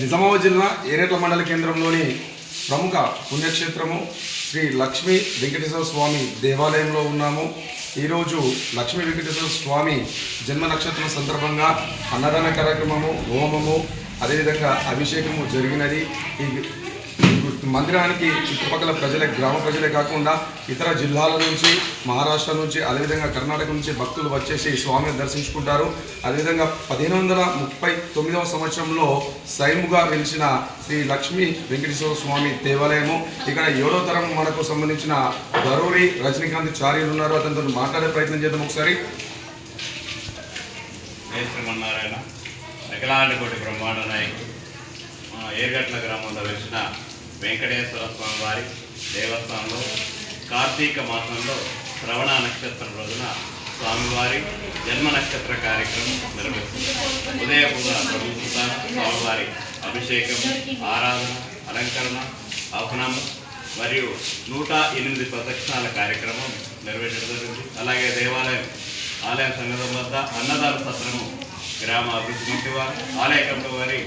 నిజామాబాద్ జిల్లా ఏరేట్ల మండల కేంద్రంలోని ప్రముఖ పుణ్యక్షేత్రము శ్రీ లక్ష్మీ వెంకటేశ్వర స్వామి దేవాలయంలో ఉన్నాము. ఈరోజు లక్ష్మీ వెంకటేశ్వర స్వామి జన్మ నక్షత్రం సందర్భంగా అన్నదాన కార్యక్రమము హోమము అదేవిధంగా అభిషేకము జరిగినది. ఈ మందిరానికి చుట్టుపక్కల ప్రజలే గ్రామ ప్రజలే కాకుండా ఇతర జిల్లాల నుంచి మహారాష్ట్ర నుంచి అదేవిధంగా కర్ణాటక నుంచి భక్తులు వచ్చేసి స్వామిని దర్శించుకుంటారు. అదేవిధంగా పదిహేను వందల ముప్పై తొమ్మిదవ సంవత్సరంలో సైముగా వెలిసిన శ్రీ లక్ష్మీ వెంకటేశ్వర స్వామి దేవాలయము. ఇక్కడ ఏడో తరం మనకు సంబంధించిన ధరూరి రజనీకాంత్ చార్యులు ఉన్నారు. అతనితో మాట్లాడే ప్రయత్నం చేద్దాం ఒకసారి. జై కోటి బ్రహ్మాండ నాయకుడు. మన ఏర్గట్ల గ్రామంలో వెలిసిన వెంకటేశ్వర స్వామి వారి దేవస్థానంలో కార్తీక మాసంలో శ్రవణ నక్షత్రం రోజున స్వామివారి జన్మ నక్షత్ర కార్యక్రమం నిర్వహిస్తుంది ఉదయపూర్వ ప్రభుత్వ స్వామివారి అభిషేకం ఆరాధన అలంకరణ ఆహ్వానము మరియు నూట ఎనిమిది ప్రదక్షిణాల కార్యక్రమం నిర్వహించడం జరిగింది. అలాగే దేవాలయం ఆలయ సంఘం వద్ద అన్నదాన సత్రము గ్రామ అభివృద్ధి వారు ఆలయ కమిటీ వారి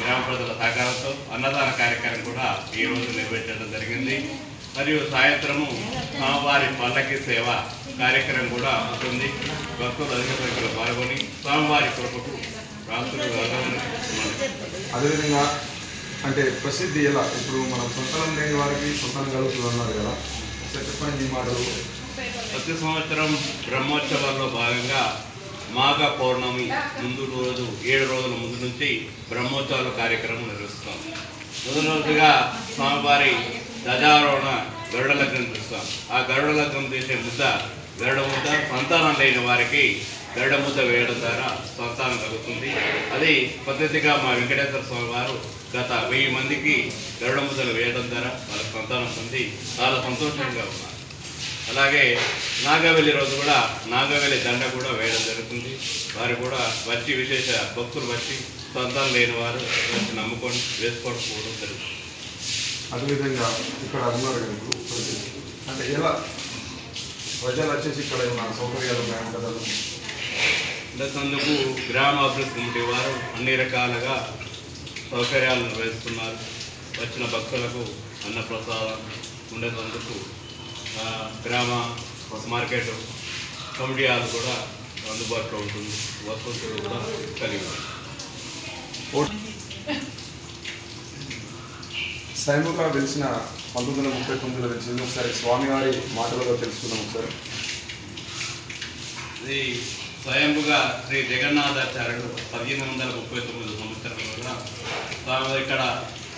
గ్రామ ప్రజల సహకారంతో అన్నదాన కార్యక్రమం కూడా ఈ రోజు నిర్వహించడం జరిగింది. మరియు సాయంత్రము స్వామివారి పల్లకి సేవ కార్యక్రమం కూడా ఉంటుంది భక్తులు అధిక సంఖ్యలో పాల్గొని స్వామివారి కృపకు అదేవిధంగా అంటే ప్రసిద్ధి ఎలా? ఇప్పుడు మన సొంతనం లేని వారికి సొంతం కలుగుతుంది అన్నారు కదా. చెప్పండి ఈ మాటలు. ప్రతి సంవత్సరం బ్రహ్మోత్సవాల్లో భాగంగా మాఘ పౌర్ణమి ముందు రోజు ఏడు రోజుల ముందు నుంచి బ్రహ్మోత్సవాల కార్యక్రమం నిర్వహిస్తాం. మొదటి రోజుగా స్వామివారి ధ్వజారోహణ గరుడ లగ్నం చూస్తాం. ఆ గరుడ లగ్నం తీసే ముద్ద గరుడ ముద్ద సంతానం లేని వారికి గరుడ ముద్ద వేయడం ద్వారా సంతానం కలుగుతుంది. అది పద్ధతిగా మా వెంకటేశ్వర స్వామి వారు గత వెయ్యి మందికి గరుడ ముద్దలు వేయడం ద్వారా వాళ్ళకి సంతానం పొంది చాలా సంతోషంగా ఉన్నారు. అలాగే నాగవెల్లి రోజు కూడా నాగవెల్లి దండ కూడా వేయడం జరుగుతుంది. వారు కూడా వచ్చి విశేష భక్తులు వచ్చి సొంతం లేని వారు వచ్చి నమ్ముకొని వేసుకోవడం పోవడం జరుగుతుంది. అదేవిధంగా ఇక్కడ ప్రజలు. అంటే ఎలా ప్రజలు వచ్చేసి ఇక్కడ ఉన్న సౌకర్యాలు ఉన్నాయా కదా అందుకు గ్రామ అభివృద్ధి కమిటీ వారు అన్ని రకాలుగా సౌకర్యాలు నిర్వహిస్తున్నారు వచ్చిన భక్తులకు అన్నప్రసాదం ఉండేందుకు ఆ, గ్రామ మార్కెట్ కమిటీ హాల్ కూడా అందుబాటులో ఉంటుంది వసతులు కూడా కలిగి. సైముగా వెలిసిన పంతొమ్మిది వందల ముప్పై తొమ్మిదిలో వెలిసింది ఒకసారి స్వామివారి మాటలలో తెలుసుకుందాం ఒకసారి ఇది స్వయంగా శ్రీ జగన్నాథాచార్యుడు పదిహేను వందల ముప్పై తొమ్మిది సంవత్సరంలో తాము ఇక్కడ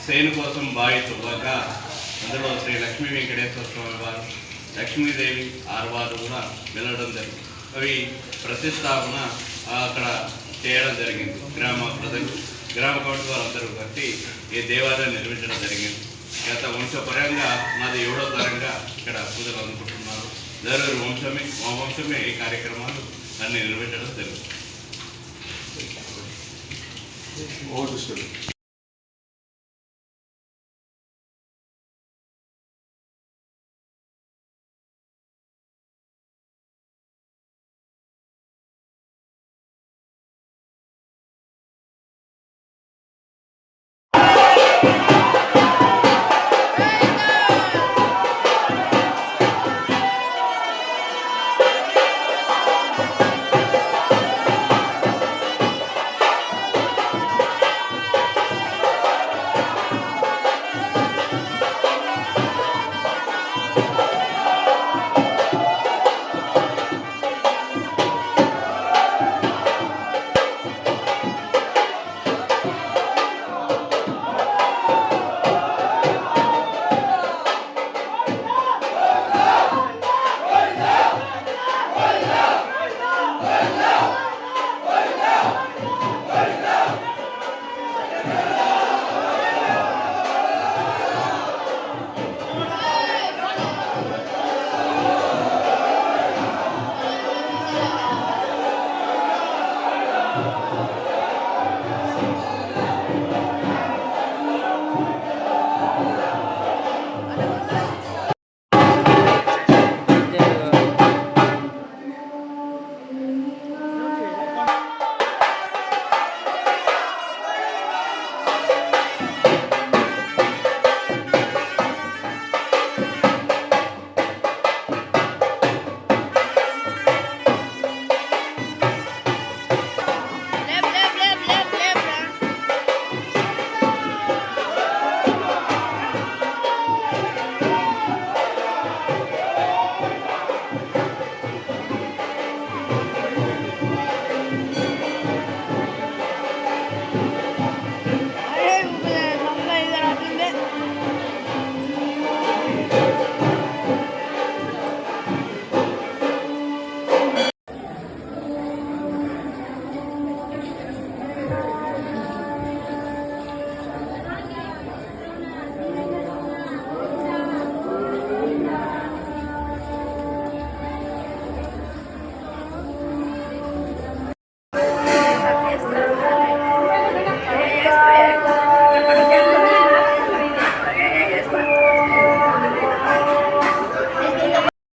సేను కోసం బావి అందులో శ్రీ లక్ష్మీ వెంకటేశ్వర స్వామి వారు లక్ష్మీదేవి ఆర్వారు కూడా వెళ్ళడం జరిగింది. అవి ప్రతిష్టాపన అక్కడ చేయడం జరిగింది. గ్రామ ప్రజలు గ్రామ కమిటీ వారు కలిసి ఈ దేవాలయం నిర్మించడం జరిగింది. గత వంశపరంగా నాది ఏడో తరంగా ఇక్కడ పూజలు అందుకుంటున్నారు. జరూరు వంశమే మా వంశమే ఈ కార్యక్రమాలు అన్ని నిర్వహించడం జరుగుతుంది